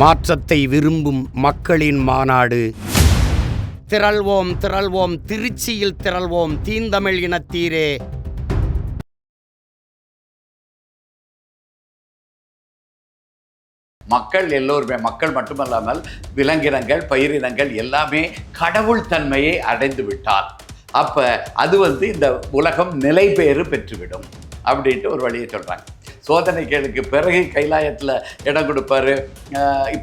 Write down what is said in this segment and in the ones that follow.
மாற்றத்தை விரும்பும் மக்களின் மாநாடு. திரள்வோம் திரள்வோம் திருச்சியில் திரள்வோம் தீந்தமிழ் இனத்தீரே. மக்கள் எல்லோருமே மக்கள் மட்டுமல்லாமல் விலங்கினங்கள் பயிரினங்கள் எல்லாமே கடவுள் தன்மையை அடைந்து விட்டார் அப்ப அது வந்து இந்த உலகம் நிலைபேறு பெற்றுவிடும். அப்படின்ட்டு ஒரு வழியை சொல்கிறாங்க சோதனைகளுக்கு பிறகு கைலாயத்தில் இடம் கொடுப்பாரு.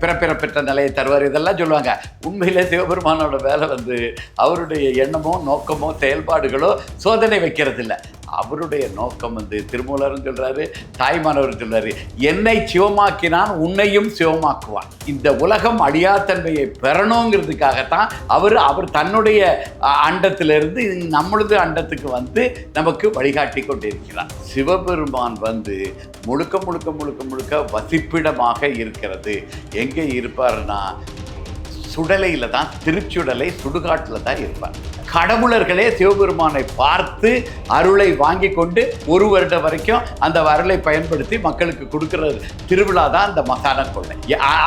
பிறப்பிற பெற்ற நிலையை தருவார். இதெல்லாம் சொல்லுவாங்க. உண்மையிலே சிவபெருமானோட வேலை வந்து அவருடைய எண்ணமோ நோக்கமோ செயல்பாடுகளோ சோதனை வைக்கிறதில்ல. அவருடைய நோக்கம் வந்து திருமூலரும் சொல்கிறாரு தாய்மானவரும் சொல்கிறாரு என்னை சிவமாக்கினான் உன்னையும் சிவமாக்குவான். இந்த உலகம் அழியாத்தன்மையை பெறணுங்கிறதுக்காகத்தான் அவர் அவர் தன்னுடைய அண்டத்திலிருந்து நம்மளது அண்டத்துக்கு வந்து நமக்கு வழிகாட்டி கொண்டிருக்கிறார். சிவபெருமான் வந்து முழுக்க முழுக்க முழுக்க முழுக்க வசிப்பிடமாக இருக்கிறது. எங்கே இருப்பாருன்னா சுடலையில் தான் திருச்சுடலை சுடுகாட்டில் தான் இருப்பார். கடவுளர்களே சிவபெருமானை பார்த்து அருளை வாங்கி கொண்டு ஒரு வருடம் வரைக்கும் அந்த அருளை பயன்படுத்தி மக்களுக்கு கொடுக்கிற திருவிழா தான் அந்த மசான கொள்ளை.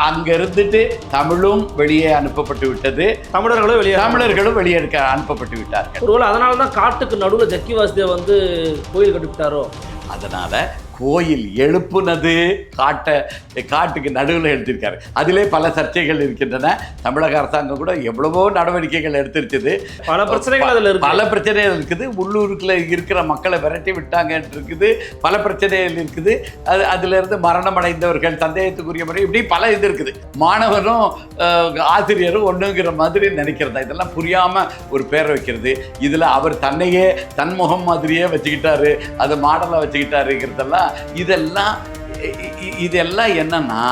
அங்க இருந்துட்டு தமிழும் வெளியே அனுப்பப்பட்டு விட்டது. தமிழர்களும் வெளியே தமிழர்களும் வெளியே எடுக்க அனுப்பப்பட்டு விட்டார்கள். ஒருவேளை அதனால தான் காட்டுக்கு நடுவில் ஜக்கி வாசுதேவ் வந்து கோயில் கட்டிவிட்டாரோ? அதனால கோயில் எழுப்புனது காட்டை காட்டுக்கு நடுவில் எடுத்திருக்காரு அதிலே பல சர்ச்சைகள் இருக்கின்றன. தமிழக அரசாங்கம் கூட எவ்வளவோ நடவடிக்கைகள் எடுத்திருக்குது. பல பிரச்சனைகள் அதுல இருக்கு. பல பிரச்சனைகள் இருக்குது. உள்ளூருக்குள்ள இருக்கிற மக்களை விரட்டி விட்டாங்கன்னு இருக்குது. பல பிரச்சனைகள் இருக்குது. அது அதுல இருந்து மரணம் அடைந்தவர்கள் சந்தேகத்துக்குரிய முறை இப்படி பல இது இருக்குது. மாணவனும் அஹ், ஆசிரியரும் ஒண்ணுங்கிற மாதிரி நினைக்கிறதா? இதெல்லாம் புரியாம ஒரு பேரை வைக்கிறது. இதுல அவர் தன்னையே தன்முகம் மாதிரியே வச்சுக்கிட்டாரு. அதை மாடலா வச்சுக்கிட்டாருங்கிறதெல்லாம் இதெல்லாம் இதெல்லாம் என்னன்னா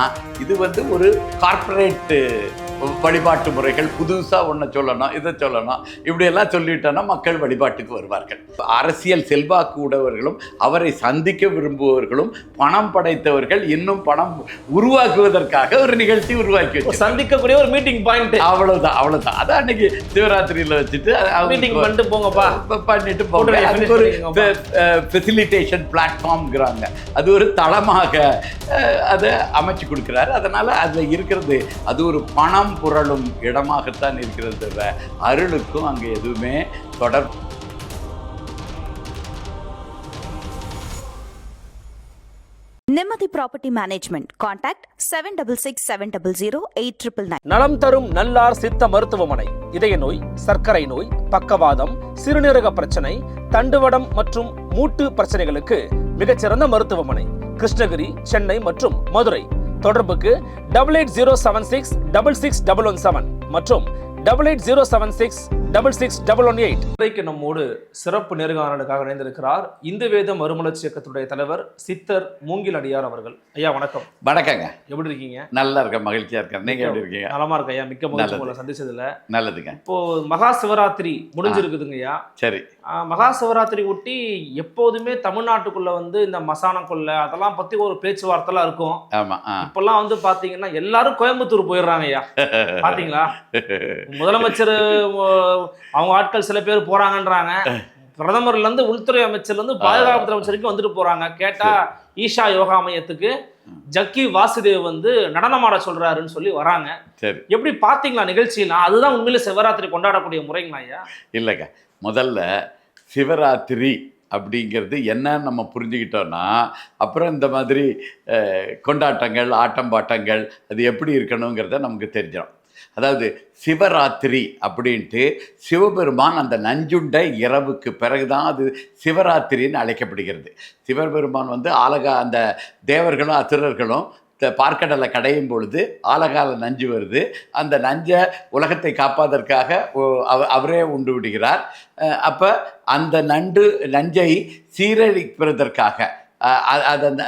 இது வந்து ஒரு கார்ப்பரேட்டு வழிபாட்டு முறைகள் புதுசா ஒன்று சொல்லணும் இதை சொல்லணும். இப்படியெல்லாம் சொல்லிட்டோன்னா மக்கள் வழிபாட்டுக்கு வருவார்கள். அரசியல் செல்வாக்கு உடையவர்களும் அவரை சந்திக்க விரும்புபவர்களும் பணம் படைத்தவர்கள் இன்னும் பணம் உருவாக்குவதற்காக ஒரு நிகழ்ச்சி உருவாக்கி வச்சு சந்திக்கக்கூடிய ஒரு மீட்டிங் பாயிண்ட் அவ்வளவுதான் அவ்வளவுதான். அதான் அன்னைக்கு சிவராத்திரியில வச்சுட்டு மீட்டிங் பண்ணிட்டு போங்கப்பா. பண்ணிட்டு போங்க. அதுக்கு ஒரு. ஃபெசிலிட்டேஷன் பிளாட்ஃபார்ம்ங்கிறாங்க அது ஒரு தளமாக அதை அமைச்சு கொடுக்குறாரு. அதனால அதில் இருக்கிறது அது ஒரு பணம் புரளும் இடமாகத்தான் இருக்கிறது தவிர அருளுக்கும் அங்கே எதுவுமே தொடர் நிம்மதி property management contact seven double six seven double zero eight triple nine நலம் தரும் நல்லார் சித்த மருத்துவமனை. இதய நோய் சர்க்கரை நோய் பக்கவாதம் சிறுநீரக பிரச்சனை தண்டுவடம் மற்றும் மூட்டு பிரச்சனைகளுக்கு மிகச்சிறந்த மருத்துவமனை. கிருஷ்ணகிரி சென்னை மற்றும் மதுரை. தொடர்புக்கு double eight zero seven six double six double one seven மற்றும் double eight zero seven six double six double one eight இன்றைக்கு நம்மோடு சிறப்பு நேர்காணலுக்காக இணைந்திருக்கிறார். இந்து வேத மறுமலர்ச்சி இயக்கத்துடைய தலைவர் சித்தர் மூங்கில் அடியார் அவர்கள். ஐயா வணக்கம். வணக்கங்க. எப்படி இருக்கீங்க? நல்லா இருக்கேன் மகிழ்ச்சியா இருக்கேன். நீங்க எப்படி இருக்கீங்க? நலமா இருக்க ஐயா. மிக்க மகிழ்ச்சி. உங்களை சந்திச்சதுல. நல்லதுங்க. இப்போ மகா சிவராத்திரி முடிஞ்சிருக்குதுங்க ஐயா. சரி. ஆஹ் மகா சிவராத்திரி ஒட்டி எப்போதுமே தமிழ்நாட்டுக்குள்ள வந்து இந்த மசான கொள்ளை அதெல்லாம் பத்தி ஒரு பேச்சுவார்த்தைலாம் இருக்கும். ஆமா இப்பெல்லாம் வந்து பாத்தீங்கன்னா எல்லாரும் கோயம்புத்தூர் போயிடுறாங்க ஐயா. பாத்தீங்களா? முதலமைச்சர் அவங்க ஆட்கள் சில பேர் போறாங்கன்றாங்க. பிரதமர்ல இருந்து உள்துறை அமைச்சர்ல இருந்து பாதுகாப்புத்துறை அமைச்சர் வரைக்கும் வந்துட்டு போறாங்க. கேட்டா ஈஷா யோகா மையத்துக்கு ஜக்கி வாசுதேவ் வந்து நடனமாட சொல்றாருன்னு சொல்லி வராங்க. சரி. எப்படி பாத்தீங்களா நிகழ்ச்சியெல்லாம் அதுதான் உண்மையில சிவராத்திரி கொண்டாடக்கூடிய முறைங்களா ஐயா? இல்லைங்க. முதல்ல சிவராத்திரி அப்படிங்கிறது என்னன்னு நம்ம புரிஞ்சுக்கிட்டோன்னா அப்புறம் இந்த மாதிரி கொண்டாட்டங்கள் ஆட்டம் பாட்டங்கள் அது எப்படி இருக்கணுங்கிறத நமக்கு தெரிஞ்சிடும். அதாவது சிவராத்திரி அப்படின்ட்டு சிவபெருமான் அந்த நஞ்சுண்ட இரவுக்கு பிறகுதான் அது சிவராத்திரின்னு அழைக்கப்படுகிறது. சிவபெருமான் வந்து ஆலகா அந்த தேவர்களும் அசுரர்களும் த- பார்க்கடலை கடையும் பொழுது ஆலகால நஞ்சு வருது. அந்த நஞ்சை உலகத்தை காப்பதற்காக ஓ- அவரே உண்டு விடுகிறார். அப்போ அந்த நண்டு நஞ்சை சீரழிப்பதற்காக அத-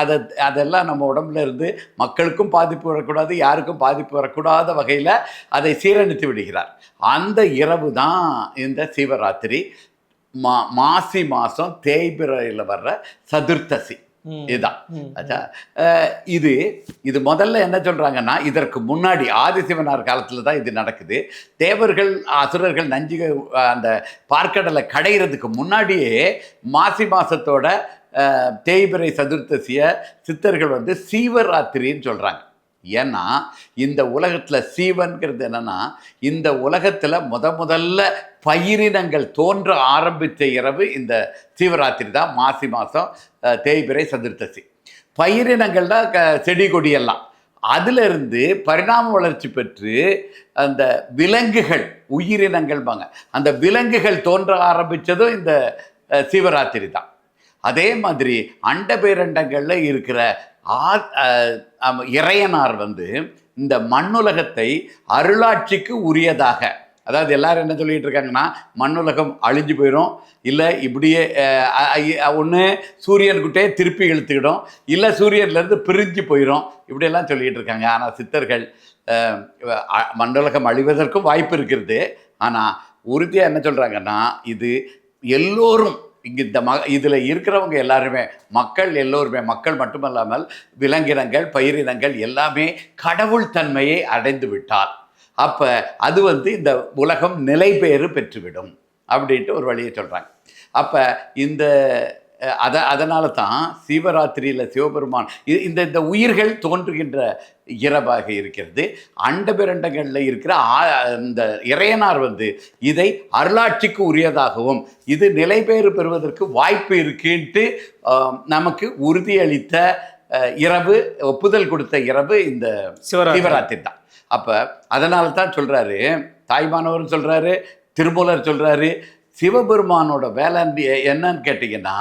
அதை அதெல்லாம் நம்ம உடம்புல இருந்து மக்களுக்கும் பாதிப்பு வரக்கூடாது யாருக்கும் பாதிப்பு வரக்கூடாத வகையில் அதை சீரழித்து விடுகிறார். அந்த இரவு தான் இந்த சிவராத்திரி. மா மாசி மாதம் தேய்பிரையில் வர்ற சதுர்த்தசி. இதுதான். இது இது முதல்ல என்ன சொல்றாங்கன்னா இதற்கு முன்னாடி ஆதிசிவனார் காலத்துல தான் இது நடக்குது. தேவர்கள் அசுரர்கள் நஞ்சுக அஹ், அந்த பார்க்கடலை கடையிறதுக்கு முன்னாடியே மாசி மாசத்தோட தேய்பிரை தேய்பிறை சதுர்த்தசிய சித்தர்கள் வந்து சீவராத்திரின்னு சொல்கிறாங்க ஏன்னா இந்த உலகத்தில் சீவன்கிறது என்னன்னா இந்த உலகத்தில் முத முதல்ல பயிரினங்கள் தோன்ற ஆரம்பித்த இரவு இந்த சீவராத்திரி தான் மாசி மாதம் தேய்பிறை சதுர்த்தசி. பயிரினங்கள் தான் க செடி கொடியெல்லாம் அதிலிருந்து பரிணாம வளர்ச்சி பெற்று அந்த விலங்குகள் உயிரினங்கள்பாங்க அந்த விலங்குகள் தோன்ற ஆரம்பித்ததும் இந்த சிவராத்திரி தான். அதே மாதிரி அண்ட பேரண்டங்களில் இருக்கிற ஆ இறையனார் வந்து இந்த மண்ணுலகத்தை அருளாட்சிக்கு உரியதாக அதாவது எல்லாரும் என்ன சொல்லிட்டு இருக்காங்கன்னா மண்ணுலகம் அழிஞ்சு போயிடும் இல்லை இப்படியே ஒன்று சூரியனுக்கிட்டே திருப்பி இழுத்துக்கிடும். இல்லை சூரியன்லேருந்து பிரிஞ்சு போயிடும் இப்படியெல்லாம் சொல்லிட்டு இருக்காங்க. ஆனால் சித்தர்கள் மண்ணுலகம் அழிவதற்கும் வாய்ப்பு இருக்கிறது. ஆனால் உறுதியாக என்ன சொல்கிறாங்கன்னா இது எல்லோரும் இங்கே இந்த ம இதில் இருக்கிறவங்க எல்லாருமே மக்கள் எல்லோருமே மக்கள் மட்டுமல்லாமல் விலங்கினங்கள் பயிரினங்கள் எல்லாமே கடவுள் தன்மையை அடைந்து விட்டால் அப்போ அது வந்து இந்த உலகம் நிலைபேறு பெற்றுவிடும் அப்படின்ட்டு ஒரு வழியை சொல்கிறாங்க அப்போ இந்த அத அதனால தான் சிவராத்திரியில் சிவபெருமான் இந்த இந்த உயிர்கள் தோன்றுகின்ற இரவாக இருக்கிறது அண்டபிரண்டங்களில் இருக்கிற இந்த இறையனார் வந்து இதை அருளாட்சிக்கு உரியதாகவும் இது நிலைபேறு பெறுவதற்கு வாய்ப்பு இருக்குன்ட்டு நமக்கு உறுதியளித்த இரவு ஒப்புதல் கொடுத்த இரவு இந்த சிவராத்திரி. சிவராத்திரி தான் அப்போ அதனால தான் சொல்கிறாரு தாய்மானவர் சொல்கிறாரு திருமூலர் சொல்கிறாரு சிவபெருமானோட வேலை என்னன்னு கேட்டிங்கன்னா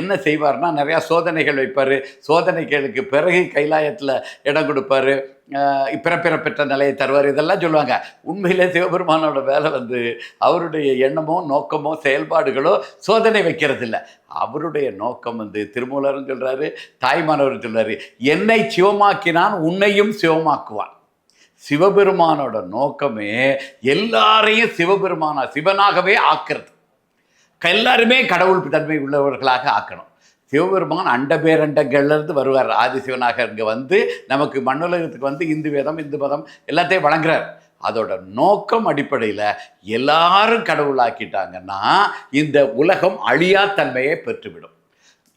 என்ன செய்வார்னா நிறையா சோதனைகள் வைப்பார். சோதனைகளுக்கு பிறகு கைலாயத்தில் இடம் கொடுப்பாரு. பிறப்பிறப்பெற்ற பிறப்பிற பெற்ற நிலையை தருவார். இதெல்லாம் சொல்லுவாங்க. உண்மையிலே சிவபெருமானோட வேலை வந்து அவருடைய எண்ணமோ நோக்கமோ செயல்பாடுகளோ சோதனை வைக்கிறது இல்லை அவருடைய நோக்கம் வந்து திருமூலரும் சொல்கிறாரு தாய்மானவர் சொல்கிறாரு என்னை சிவமாக்கினான் உன்னையும் சிவமாக்குவான். சிவபெருமானோட நோக்கமே எல்லாரையும் சிவபெருமான சிவனாகவே ஆக்கிறது. எல்லாருமே கடவுள் தன்மை உள்ளவர்களாக ஆக்கணும். சிவபெருமான் அண்ட பேரண்டங்கள்லேருந்து வருவார். ஆதிசிவனாக இங்கே வந்து நமக்கு மண்ணுலகத்துக்கு வந்து இந்து வேதம் இந்து மதம் எல்லாத்தையும் வழங்குறார். அதோட நோக்கம் அடிப்படையில் எல்லாரும் கடவுளாக்கிட்டாங்கன்னா இந்த உலகம் அழியாத்தன்மையை பெற்றுவிடும்.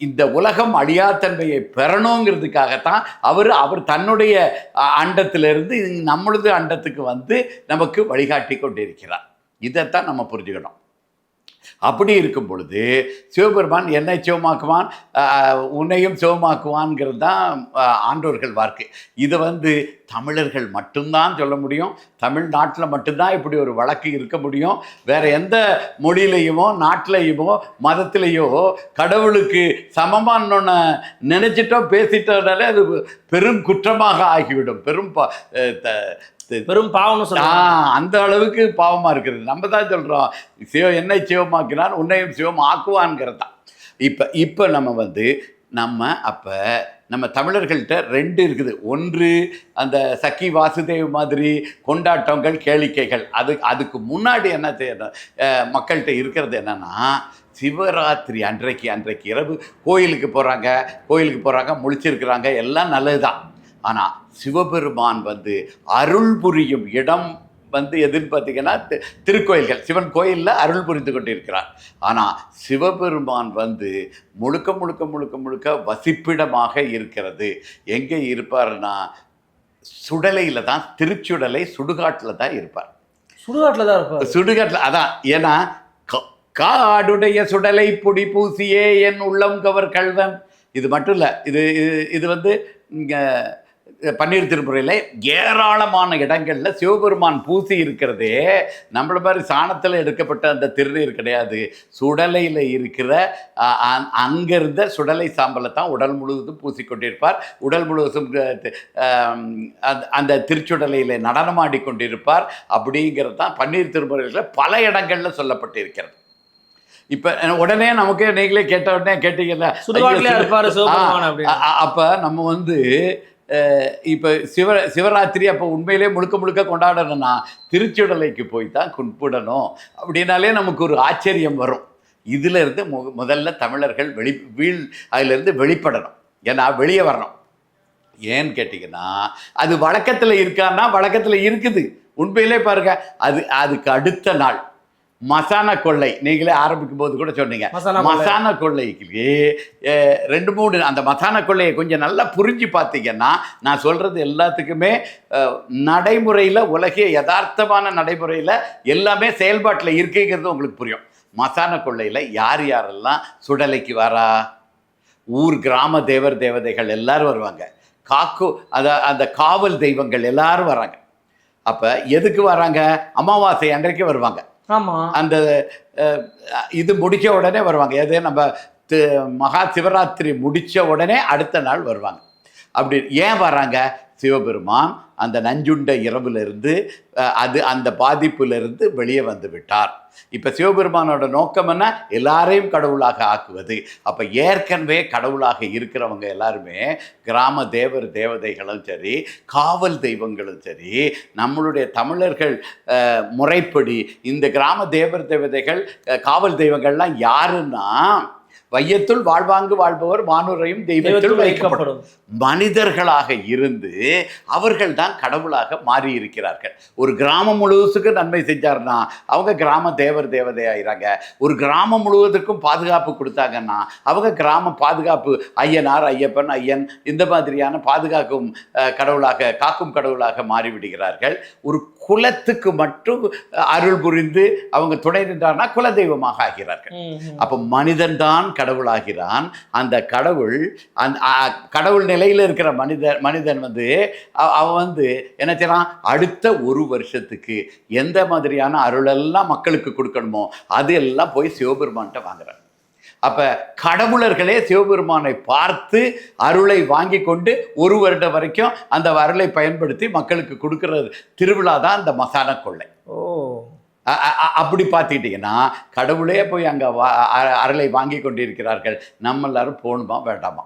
இந்த உலகம் அழியாத்தன்மையை பெறணுங்கிறதுக்காகத்தான் அவர் அவர் தன்னுடைய அண்டத்திலிருந்து நம்மளது அண்டத்துக்கு வந்து நமக்கு வழிகாட்டி கொண்டிருக்கிறார். இதைத்தான் நம்ம புரிஞ்சுக்கணும். அப்படி இருக்கும் பொழுது சிவபெருமான் என்னை சிவமாக்குவான் உன்னையும் சிவமாக்குவான்ங்கிறது தான் ஆண்டோர்கள் வாக்கு இதை வந்து தமிழர்கள் மட்டும்தான் சொல்ல முடியும். தமிழ்நாட்டில் மட்டும்தான் இப்படி ஒரு வழக்கு இருக்க முடியும். வேற எந்த மொழியிலையுமோ நாட்டிலையுமோ மதத்திலேயோ கடவுளுக்கு சமமானோன்னு நினைச்சிட்டோ பேசிட்டோனாலே அது பெரும் குற்றமாக ஆகிவிடும். பெரும் பெரும் பாவம்னு சொல்லுவாங்க அந்த அளவுக்கு பாவமா இருக்குது நம்ம தான் சொல்றோம் சிவ என்னை சிவமாக்கினான் உன்னையும் சிவம் ஆக்குவான்ங்கிறது தான் இப்போ இப்போ நம்ம வந்து நம்ம அப்போ நம்ம தமிழர்கள்ட்ட ரெண்டு இருக்குது. ஒன்று அந்த சக்கி வாசுதேவ் மாதிரி கொண்டாட்டங்கள் கேளிக்கைகள். அது அதுக்கு முன்னாடி என்ன செய்யணும் மக்கள்கிட்ட இருக்கிறது என்னன்னா சிவராத்திரி அன்றைக்கு அன்றைக்கு இரவு கோயிலுக்கு போகிறாங்க கோயிலுக்கு போகிறாங்க முழிச்சிருக்கிறாங்க எல்லாம் நல்லது தான் ஆனால் சிவபெருமான் வந்து அருள் புரியும் இடம் வந்து எதுன்னு பார்த்தீங்கன்னா திருக்கோயில்கள். சிவன் கோயிலில் அருள் புரிந்து கொண்டிருக்கிறார். ஆனால் சிவபெருமான் வந்து முழுக்க முழுக்க முழுக்க முழுக்க வசிப்பிடமாக இருக்கிறது. எங்கே இருப்பாருன்னா சுடலையில் தான் திருச்சுடலை சுடுகாட்டில் தான் இருப்பார். சுடுகாட்டில் தான் இருப்பார். சுடுகாட்டில் அதான் ஏன்னா கா- காடுடைய சுடலை பொடி பூசியே என் உள்ளம் கவர் கல்வன். இது மட்டும் இல்லை இது இது- இது வந்து இங்கே பன்னீர் திருமுறையில் ஏராளமான இடங்களில் சிவபெருமான் பூசி இருக்கிறதே. நம்மள மாதிரி சாணத்தில் எடுக்கப்பட்ட அந்த திருநீர் கிடையாது. சுடலையில் இருக்கிற அ- அ- அங்கிருந்த சுடலை சாம்பலை தான் உடல் முழுவதும் பூசிக்கொண்டிருப்பார் உடல் முழுவதும் அந்த- திருச்சுடலையில் நடனமாடி கொண்டிருப்பார் அப்படிங்கிறது தான் பன்னீர் திருமுறைகளில் பல இடங்களில் சொல்லப்பட்டிருக்கிறது. இப்போ உடனே நமக்கே நீங்களே கேட்ட உடனே கேட்டீங்கல்ல அப்ப நம்ம வந்து இப்போ சிவ சிவராத்திரி அப்போ உண்மையிலே முழுக்க முழுக்க கொண்டாடணும்னா திருச்சுடலைக்கு போய் தான் கும்பிடணும். அப்படின்னாலே நமக்கு ஒரு ஆச்சரியம் வரும். இதிலிருந்து மு- முதல்ல தமிழர்கள் வெளி வீழ் அதிலிருந்து வெளிப்படணும். ஏன்னா வெளியே வரணும். ஏன்னு கேட்டிங்கன்னா அது வழக்கத்தில் இருக்கான்னா வழக்கத்தில் இருக்குது. உண்மையிலே பாருங்க அது அதுக்கு அடுத்த நாள். மசான கொள்ளை. நீங்களே ஆரம்பிக்கும் போது கூட சொன்னீங்க. மசானா கொள்ளை. மசான கொள்ளைக்கு ரெண்டு மூணு அந்த மசான கொள்ளையை கொஞ்சம் நல்லா புரிஞ்சு பார்த்தீங்கன்னா நான் சொல்றது எல்லாத்துக்குமே நடைமுறையில் உலகிய யதார்த்தமான நடைமுறையில் எல்லாமே செயல்பாட்டில் இருக்குங்கிறது உங்களுக்கு புரியும். மசான கொள்ளையில் யார் யாரெல்லாம் சுடலைக்கு வரா? ஊர் கிராம தேவர் தேவதைகள் எல்லாரும் வருவாங்க. காக்கு அத அந்த காவல் தெய்வங்கள் எல்லாரும் வராங்க. அப்போ எதுக்கு வராங்க? அமாவாசை அன்றைக்கு வருவாங்க. அந்த இது முடிச்ச உடனே வருவாங்க. எது நம்ம தி- மகா சிவராத்திரி முடித்த உடனே அடுத்த நாள் வருவாங்க. அப்படி ஏன் வராங்க சிவபெருமான் அந்த நஞ்சுண்ட இரவிலிருந்து அது அந்த பாதிப்பிலிருந்து வெளியே வந்து விட்டார். இப்போ சிவபெருமானோட நோக்கம் என்ன? எல்லாரையும் கடவுளாக ஆக்குவது. அப்போ ஏற்கனவே கடவுளாக இருக்கிறவங்க எல்லாருமே கிராம தேவர் தேவதைகளும் சரி காவல் தெய்வங்களும் சரி நம்மளுடைய தமிழர்கள் முறைப்படி இந்த கிராம தேவர் தேவதைகள் காவல் தெய்வங்கள்லாம் யாருன்னா வையத்துள் வாழ்வாங்கு வாழ்பவர் வானுரையும் தெய்வத்தில் வைக்கப்படும். மனிதர்களாக இருந்து அவர்கள் தான் கடவுளாக மாறி இருக்கிறார்கள் ஒரு கிராமம் முழுவதுக்கு நன்மை செஞ்சார்னா அவங்க கிராம தேவர் தேவதை ஆயிறாங்க. ஒரு கிராமம் முழுவதற்கும் பாதுகாப்பு கொடுத்தாங்கன்னா அவங்க கிராம பாதுகாப்பு ஐயனார் ஐயப்பன் ஐயன் இந்த மாதிரியான பாதுகாக்கும் கடவுளாக காக்கும் கடவுளாக மாறிவிடுகிறார்கள். ஒரு குலத்துக்கு மட்டும் அருள் புரிந்து அவங்க துணை நின்றார்னா குலதெய்வமாக ஆகிறார்கள். அப்போ மனிதன் தான் கடவுளாகிறான். அந்த கடவுள் அந்த கடவுள் நிலையில் இருக்கிற மனிதன் மனிதன் வந்து அவன் வந்து என்ன செய்யறான்? அடுத்த ஒரு வருஷத்துக்கு எந்த மாதிரியான அருளெல்லாம் மக்களுக்கு கொடுக்கணுமோ அது எல்லாம் போய் சிவபெருமான்கிட்ட வாங்குறான். அப்ப கடவுளர்களே சிவபெருமானை பார்த்து அருளை வாங்கி கொண்டு ஒரு வருடம் வரைக்கும் அந்த அருளை பயன்படுத்தி மக்களுக்கு கொடுக்கிற திருவிழா தான் அந்த மசான கொள்ளை. ஓ. அப்படி பார்த்துக்கிட்டிங்கன்னா கடவுளே போய் அங்கே அருளை வாங்கி கொண்டிருக்கிறார்கள். நம்ம எல்லாரும் போகணுமா வேண்டாமா?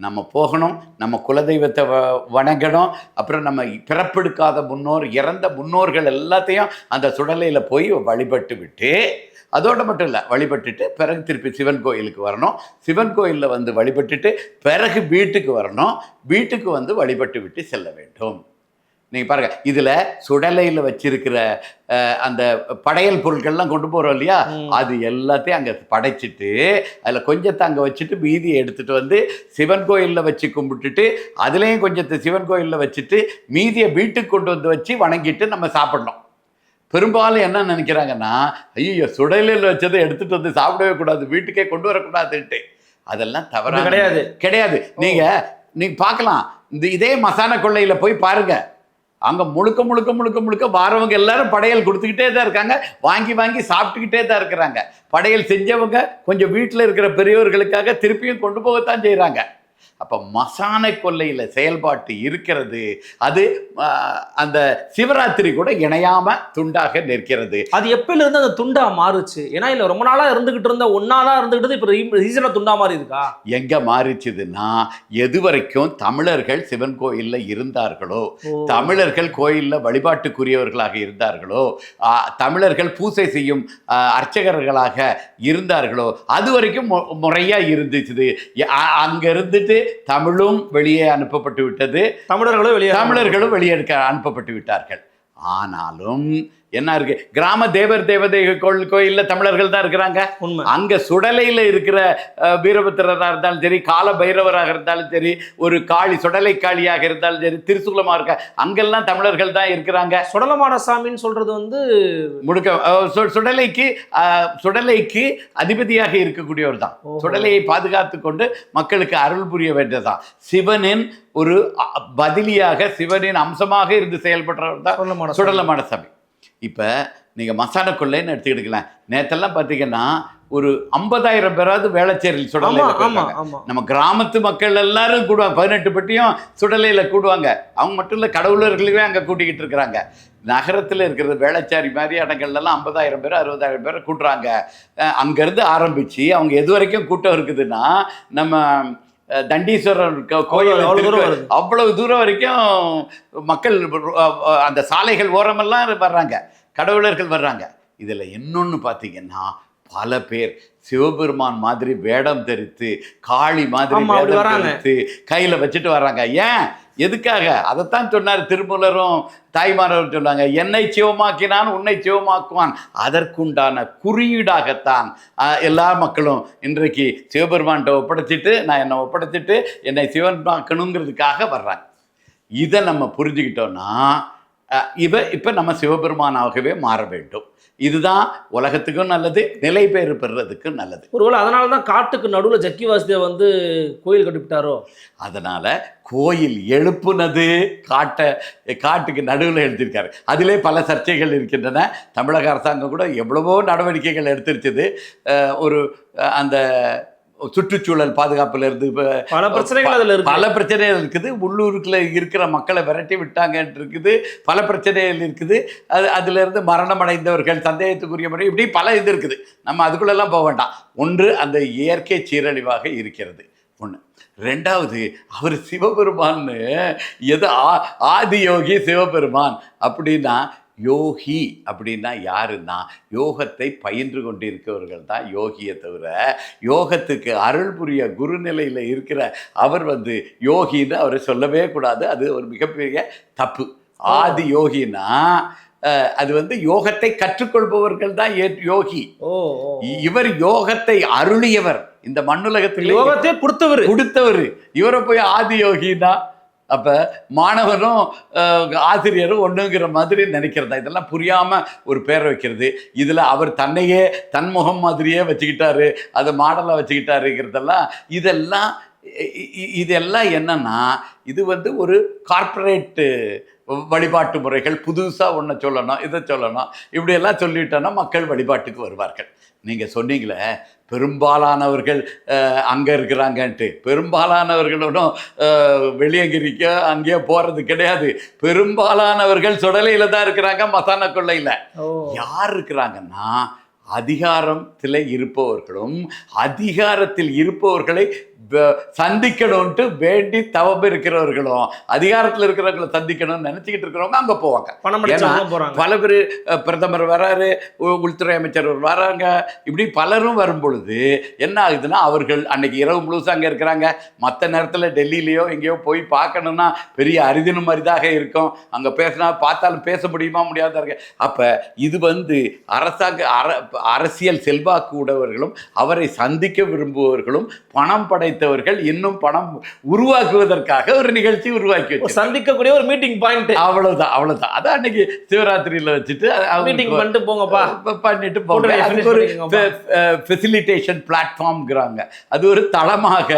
நம்ம போகணும் நம்ம குலதெய்வத்தை வ- வணங்கணும் அப்புறம் நம்ம பிறப்பெடுக்காத முன்னோர் இறந்த முன்னோர்கள் எல்லாத்தையும் அந்த சுடலையில் போய் வழிபட்டு விட்டு அதோட மட்டும் இல்லை வழிபட்டுட்டு பிறகு திருப்பி சிவன் கோயிலுக்கு வரணும். சிவன் கோயிலில் வந்து வழிபட்டுட்டு பிறகு வீட்டுக்கு வரணும். வீட்டுக்கு வந்து வழிபட்டு விட்டு செல்ல வேண்டும். நீங்கள் பாருங்க இதில் சுடலையில் வச்சிருக்கிற அந்த படையல் பொருட்கள்லாம் கொண்டு போகிறோம் இல்லையா. அது எல்லாத்தையும் அங்கே படைச்சிட்டு அதில் கொஞ்சத்தை அங்கே வச்சுட்டு மீதியை எடுத்துட்டு வந்து சிவன் கோயிலில் வச்சு கும்பிட்டுட்டு அதுலேயும் கொஞ்சத்தை சிவன் கோயிலில் வச்சுட்டு மீதியை வீட்டுக்கு கொண்டு வந்து வச்சு வணங்கிட்டு நம்ம சாப்பிடணும். பெரும்பாலும் என்ன நினைக்கிறாங்கன்னா ஐயோ சுடலையில் வச்சதை எடுத்துட்டு வந்து சாப்பிடவே கூடாது வீட்டுக்கே கொண்டு வரக்கூடாதுன்ட்டு. அதெல்லாம் தவறாக கிடையாது. கிடையாது. நீங்க நீங்க பார்க்கலாம். இந்த இதே மசான கொள்ளையில போய் பாருங்க. அங்க முழுக்க முழுக்க முழுக்க முழுக்க வாரவங்க எல்லாரும் படையல் கொடுத்துக்கிட்டே தான் இருக்காங்க. வாங்கி வாங்கி சாப்பிட்டுக்கிட்டே தான் இருக்கிறாங்க. படையல் செஞ்சவங்க கொஞ்சம் வீட்டில் இருக்கிற பெரியவர்களுக்காக திருப்பியும் கொண்டு போகத்தான் செய்கிறாங்க அப்போ மசான கொல்லையில் செயல்பாட்டு இருக்கிறது. அது அந்த சிவராத்திரி கூட இணையாம துண்டாக நிற்கிறது. அது எப்பல இருந்து அந்த துண்டா மாறுச்சு? ஏன்னா இல்ல ரொம்ப நாளா இருந்துகிட்டு இருந்த ஒன்னாலா இருந்துகிட்டு இப்ப ரீசனா துண்டா மாறி இருக்கா? எங்க மாறிச்சுதுன்னா எது வரைக்கும் தமிழர்கள் சிவன் கோயில்ல இருந்தார்களோ. தமிழர்கள் கோயிலில் வழிபாட்டுக்குரியவர்களாக இருந்தார்களோ தமிழர்கள் பூசை செய்யும் அர்ச்சகர்களாக இருந்தார்களோ அது வரைக்கும் மு- முறையா இருந்துச்சு அங்க இருந்துட்டு தமிழும் வெளியே அனுப்பப்பட்டு விட்டது. தமிழர்களும் வெளியே தமிழர்களும் வெளியே அனுப்பப்பட்டு விட்டார்கள். ஆனாலும் என்ன இருக்கு? கிராம தேவர் தேவதை கோயில் கோயில்ல தமிழர்கள் தான் இருக்கிறாங்க. உண்மை. அங்க சுடலையில இருக்கிற வீரபத்திரராக இருந்தாலும் சரி கால பைரவராக இருந்தாலும் சரி ஒரு காளி சுடலை காளியாக இருந்தாலும் சரி திருசூலமா இருக்க அங்கெல்லாம் தமிழர்கள் தான் இருக்கிறாங்க. சுடலமான சாமின்னு சொல்றது வந்து சு- சுடலைக்கு சுடலைக்கு அதிபதியாக இருக்கக்கூடியவர் தான். சுடலையை பாதுகாத்து கொண்டு மக்களுக்கு அருள் புரிய வேண்டியதுதான். சிவனின் ஒரு பதிலியாக சிவனின் அம்சமாக இருந்து செயல்படுறவர் தான் சுடலமான சாமி. இப்போ நீங்கள் மசாலா கொள்ளைன்னு எடுத்துக்கிட்டுக்கலாம் நேத்தெல்லாம் பார்த்தீங்கன்னா ஒரு ஐம்பதாயிரம் பேராவது வேளச்சேரியில் சுடலையில் நம்ம கிராமத்து மக்கள் எல்லாரும் கூடுவாங்க. பதினெட்டு பட்டியும் சுடலையில் கூடுவாங்க. அவங்க மட்டும் இல்லை கடவுளர்களையும் அங்கே கூட்டிக்கிட்டு இருக்கிறாங்க. நகரத்தில் இருக்கிறது வேளச்சாரி மாதிரி இடங்கள்லாம் ஐம்பதாயிரம் பேர் அறுபதாயிரம் பேர் கூட்டுறாங்க. அங்கேருந்து ஆரம்பித்து அவங்க எது வரைக்கும் கூட்டம் இருக்குதுன்னா நம்ம தண்டீஸ்வரர் கோயில் அவ்வளவு தூரம் வரைக்கும் மக்கள் அந்த சாலைகள் ஓரமெல்லாம் வர்றாங்க. கடவுளர்கள் வர்றாங்க. இதில் இன்னொன்று பார்த்தீங்கன்னா பல பேர் சிவபெருமான் மாதிரி வேடம் தரித்து காளி மாதிரி வேடம். தரித்து கையில் வச்சுட்டு வர்றாங்க. ஏன்? எதுக்காக? அதைத்தான் சொன்னார் திருமூலரும் தாய்மாரரும் சொன்னாங்க என்னை சிவமாக்கினான் உன்னை சிவமாக்குவான். அதற்குண்டான குறியீடாகத்தான் எல்லா மக்களும் இன்றைக்கு சிவபெருமான்கிட்ட ஒப்படைச்சிட்டு நான் என்னை ஒப்படைச்சிட்டு என்னை சிவமாக்கணுங்கிறதுக்காக வர்றாங்க. இதை நம்ம புரிஞ்சுக்கிட்டோன்னா இவ இப்போ நம்ம சிவபெருமானாகவே மாற வேண்டும். இதுதான் உலகத்துக்கும் நல்லது நிலை பேறு பெறுறதுக்கும் நல்லது. ஒருவேளை அதனால தான் காட்டுக்கு நடுவில் ஜக்கி வாசுதேவ் வந்து கோயில் கட்டிவிட்டாரோ? அதனால கோயில் எழுப்புனது காட்டை காட்டுக்கு நடுவில் எழுதியிருக்காரு. அதிலே பல சர்ச்சைகள் இருக்கின்றன. தமிழக அரசாங்கம் கூட எவ்வளவோ நடவடிக்கைகள் எடுத்துருச்சுது ஒரு அந்த சுற்றுச்சூழல் பாதுகாப்புல இருந்து இப்ப பல பிரச்சனைகள் அதுல இருக்கு பல பிரச்சனைகள் இருக்குது. உள்ளூருக்குள்ள இருக்கிற மக்களை விரட்டி விட்டாங்கன்னு இருக்குது. பல பிரச்சனைகள் இருக்குது. அது அதுல இருந்து மரணம் அடைந்தவர்கள் சந்தேகத்துக்குரிய முறை இப்படி பல இது இருக்குது. நம்ம அதுக்குள்ளெல்லாம் போக வேண்டாம். ஒன்று அந்த இயற்கை சீரழிவாக இருக்கிறது. ஒன்று ரெண்டாவது அவர் சிவபெருமான்னு எது ஆ- ஆதியோகி சிவபெருமான் அப்படின்னா யோகி அப்படின்னா யாருன்னா? யோகத்தை பயின்று கொண்டிருக்கிறவர்கள் தான் யோகியை தவிர யோகத்துக்கு அருள் புரிய குருநிலையில் இருக்கிற அவர் வந்து யோகின்னு அவரை சொல்லவே கூடாது. அது ஒரு மிகப்பெரிய தப்பு. ஆதி யோகினா அஹ், அது வந்து யோகத்தை கற்றுக்கொள்பவர்கள் தான் யோகி. இவர் யோகத்தை அருளியவர். இந்த மண்ணுலகத்தில் யோகத்தையே கொடுத்தவர். கொடுத்தவர். இவரை போய் ஆதி யோகினா அப்போ மாணவரும் ஆசிரியரும் ஒன்றுங்கிற மாதிரி நினைக்கிறதா? இதெல்லாம் புரியாமல் ஒரு பேரை வைக்கிறது. இதில் அவர் தன்னையே தன்முகம் மாதிரியே வச்சுக்கிட்டாரு. அதை மாடலாக வச்சுக்கிட்டாருங்கிறதெல்லாம் இதெல்லாம் இதெல்லாம் என்னன்னா இது வந்து ஒரு கார்ப்பரேட்டு வழிபாட்டு முறைகள். புதுசாக ஒன்றை சொல்லணும் இதை சொல்லணும். இப்படியெல்லாம் சொல்லிட்டோன்னா மக்கள் வழிபாட்டுக்கு வருவார்கள். நீங்கள் சொன்னீங்களே பெரும்பாலானவர்கள் அங்கே இருக்கிறாங்கன்ட்டு. பெரும்பாலானவர்களும் வெளியங்கிரிக்க அங்கேயே போகிறது கிடையாது. பெரும்பாலானவர்கள் சுடலையில் தான் இருக்கிறாங்க மசான கொள்ளையில். யார் இருக்கிறாங்கன்னா அதிகாரத்தில் இருப்பவர்களும் அதிகாரத்தில் இருப்பவர்களை சந்திக்கணும்ட்டு வேண்டி தவம் இருக்கிறவர்களும் அதிகாரத்தில் இருக்கிறவர்களை சந்திக்கணும்னு நினச்சிக்கிட்டு இருக்கிறவங்க அங்கே போவாங்க. பல பேர் பிரதமர் வராரு உள்துறை அமைச்சர் வராங்க. இப்படி பலரும் வரும் பொழுது என்ன ஆகுதுன்னா அவர்கள் அன்னைக்கு இரவு முழுசும் அங்கே இருக்கிறாங்க. மற்ற நேரத்தில் டெல்லியிலையோ எங்கேயோ போய் பார்க்கணும்னா பெரிய அரிதினும் அரிதாக இருக்கும். அங்கே பேசினா பார்த்தாலும் பேச முடியுமா முடியாத இருக்கு. அப்போ இது வந்து அரசாங்க அர அரசியல் செல்வாக்கு உடையவர்களும் அவரை சந்திக்க விரும்புபவர்களும் பணம் படைத்தவர்கள் இன்னும் பணம் உருவாக்குவதற்காக ஒரு நிகழ்ச்சி உருவாக்கி சந்திக்கக்கூடிய ஒரு மீட்டிங் பாயிண்ட் அவ்வளவுதான் அவ்வளவுதான். அதான் அன்னைக்கு சிவராத்திரியில வச்சுட்டு மீட்டிங் பண்ணிட்டு போங்கப்பா. பண்ணிட்டு போங்க. ஒரு. ஃபெசிலிட்டேஷன் பிளாட்ஃபார்ம்ங்கிறாங்க அது ஒரு தளமாக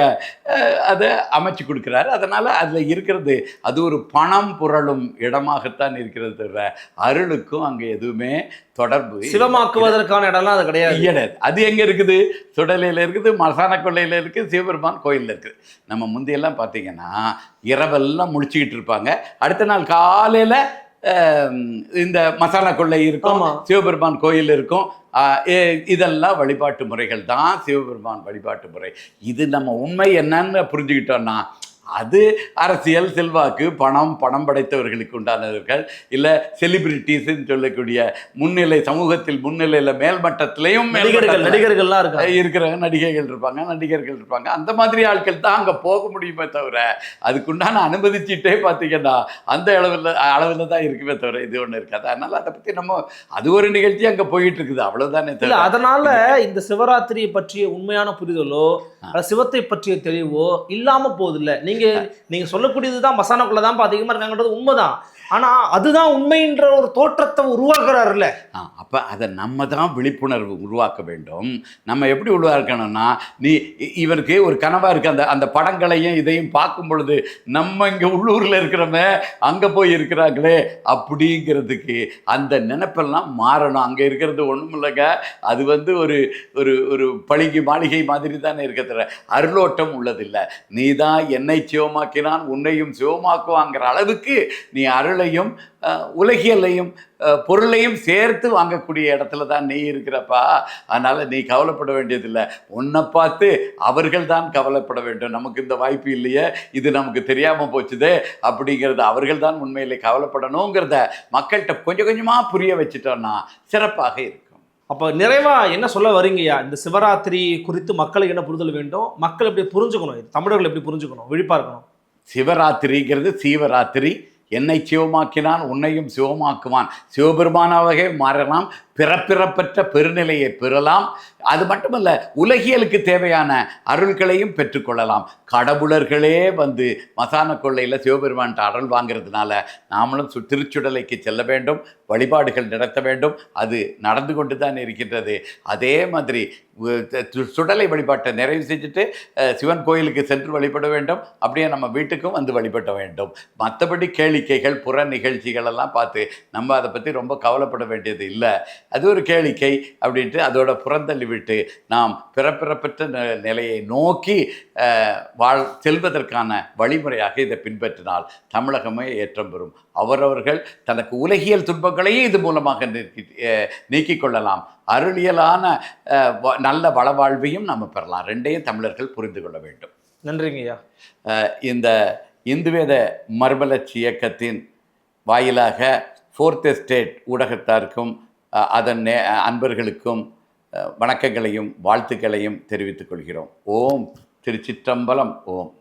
அதை அமைச்சு கொடுக்குறாரு. அதனால அதுல இருக்கிறது அது ஒரு பணம் புரளும் இடமாகத்தான் இருக்கிறது தவிர அருளுக்கும் அங்க எதுவுமே தொடர்பு சிவமாக்குவதற்கான இடம்லாம் அது கிடையாது. கிடையாது. அது எங்க இருக்குது? சுடலையில இருக்குது மசான கொள்ளையில இருக்கு சிவபெருமான் கோயில்ல இருக்குது நம்ம முந்தையெல்லாம் பார்த்தீங்கன்னா இரவெல்லாம் முழிச்சுக்கிட்டு இருப்பாங்க. அடுத்த நாள் காலையில இந்த மசாலா கொள்ளை இருக்கும். சிவபெருமான் கோயில் இருக்கும். இதெல்லாம் வழிபாட்டு முறைகள் தான் சிவபெருமான் வழிபாட்டு முறை. இது நம்ம உண்மை என்னன்னு புரிஞ்சுக்கிட்டோம்னா அது அரசியல் செல்வாக்கு பணம் பணம் படைத்தவர்களுக்கு உண்டானவர்கள் இல்லை செலிபிரிட்டிஸ்ன்னு சொல்லக்கூடிய முன்னிலை சமூகத்தில் முன்னிலையில் மேல்மட்டத்திலையும் நடிகர்கள் நடிகர்கள்லாம் இருக்காங்க. இருக்கிற நடிகைகள் இருப்பாங்க நடிகர்கள் இருப்பாங்க. அந்த மாதிரி ஆட்கள் தான் அங்கே போக முடியுமே தவிர அதுக்குண்டான அனுமதிச்சீட்டே பார்த்தீங்கன்னா அந்த அளவில் அளவில் தான் இருக்குமே தவிர இது ஒன்று இருக்காது. அதனால அதை பற்றி நம்ம அது ஒரு நிகழ்ச்சி அங்கே போயிட்டு இருக்குது. அவ்வளோதானே தவிர. அதனால இந்த சிவராத்திரியை பற்றிய உண்மையான புரிதலோ சிவத்தை பற்றிய தெளிவோ இல்லாம போகுது இல்ல நீங்க நீங்க சொல்லக்கூடியதுதான் மசானாக்குள்ள தான் அதிகமா இருக்காங்கன்றது உண்மைதான். ஆனா அதுதான் உண்மைன்ற ஒரு தோற்றத்தை உருவாக்குறாருல்ல. அப்போ அதை நம்ம தான் விழிப்புணர்வு உருவாக்க வேண்டும். நம்ம எப்படி உருவாக்கணும்னா நீ இ- இவருக்கு ஒரு கனவாக இருக்குது அந்த அந்த படங்களையும் இதையும் பார்க்கும் பொழுது நம்ம இங்கே உள்ளூரில் இருக்கிறவங்க அங்கே போய் இருக்கிறாங்களே அப்படிங்கிறதுக்கு அந்த நினைப்பெல்லாம் மாறணும். அங்கே இருக்கிறது ஒன்றும் இல்லைங்க அது வந்து ஒரு ஒரு ஒரு பளிங்கு மாளிகை மாதிரி தானே இருக்க அருளோட்டம் உள்ளதில்லை. நீ தான் என்னை சிவமாக்கினான் உன்னையும் சிவமாக்குவாங்கிற அளவுக்கு நீ அருள் அஹ், உலகியலையும் பொருளையும் சேர்த்து வாங்கக்கூடிய இடத்துல தான் நீ இருக்கிறப்பா. அதனால் நீ கவலைப்பட வேண்டியதில்லை. உன்னை பார்த்து அவர்கள் தான் கவலைப்பட வேண்டும். நமக்கு இந்த வாய்ப்பு இல்லையே. இது நமக்கு தெரியாமல் போச்சுதே அப்படிங்கிறது அவர்கள் தான் உண்மையிலே கவலைப்படணுங்கிறத மக்கள்கிட்ட கொஞ்சம் கொஞ்சமாக புரிய வச்சுட்டோம்னா சிறப்பாக இருக்கும். அப்ப நிறைவா என்ன சொல்ல வரீங்கய்யா? இந்த சிவராத்திரி குறித்து மக்களுக்கு என்ன புரிதல் வேண்டும்? மக்கள் எப்படி புரிஞ்சுக்கணும்? தமிழர்கள் எப்படி புரிஞ்சுக்கணும்? விழிப்பா இருக்கணும். சிவராத்திரிங்கிறது சீவராத்திரி என்னை சிவமாக்கினான் உன்னையும் சிவமாக்குவான். சிவபெருமானாகவே மாறலாம் பிறப்பிறப்பற்ற பெருநிலையை பெறலாம். அது மட்டுமல்ல உலகியலுக்கு தேவையான அருள்களையும் பெற்றுக்கொள்ளலாம். கடவுளர்களே வந்து மசான கொள்ளையில் சிவபெருமான்கிட்ட அருள் வாங்கிறதுனால நாமளும் சு திருச்சுடலைக்கு செல்ல வேண்டும் வழிபாடுகள் நடத்த வேண்டும். அது நடந்து கொண்டு தான் இருக்கின்றது. அதே மாதிரி சு- சுடலை வழிபாட்டை நிறைவு செஞ்சுட்டு சிவன் கோயிலுக்கு சென்று வழிபட வேண்டும். அப்படியே நம்ம வீட்டுக்கும் வந்து வழிபட வேண்டும். மற்றபடி கேளிக்கைகள் புற நிகழ்ச்சிகள் எல்லாம் பார்த்து நம்ம அதை பற்றி ரொம்ப கவலைப்பட வேண்டியது இல்லை. அது ஒரு கேளிக்கை அப்படின்ட்டு அதோட புறந்தள்ளி விட்டு நாம் பிறப்பிறப்பற்ற நிலையை நோக்கி வாழ் செல்வதற்கான வழிமுறையாக இதை பின்பற்றினால் தமிழகமே ஏற்றம் பெறும். அவரவர்கள் தனக்கு உலகியல் துன்பங்களையும் இது மூலமாக நீக்கி நீக்கிக் கொள்ளலாம். அருளியலான நல்ல வளவாழ்வையும் நம்ம பெறலாம். ரெண்டையும் தமிழர்கள் புரிந்து கொள்ள வேண்டும். நன்றிங்க ஐயா. அஹ், இந்த இந்துவேத மறுமலர்ச்சி இயக்கத்தின் வாயிலாக ஃபோர்த் எஸ்டேட் ஊடகத்தாருக்கும் அதன் நே அன்பர்களுக்கும் வணக்கங்களையும் வாழ்த்துக்களையும் தெரிவித்துக் கொள்கிறோம். ஓம் திருச்சிற்றம்பலம். ஓம்.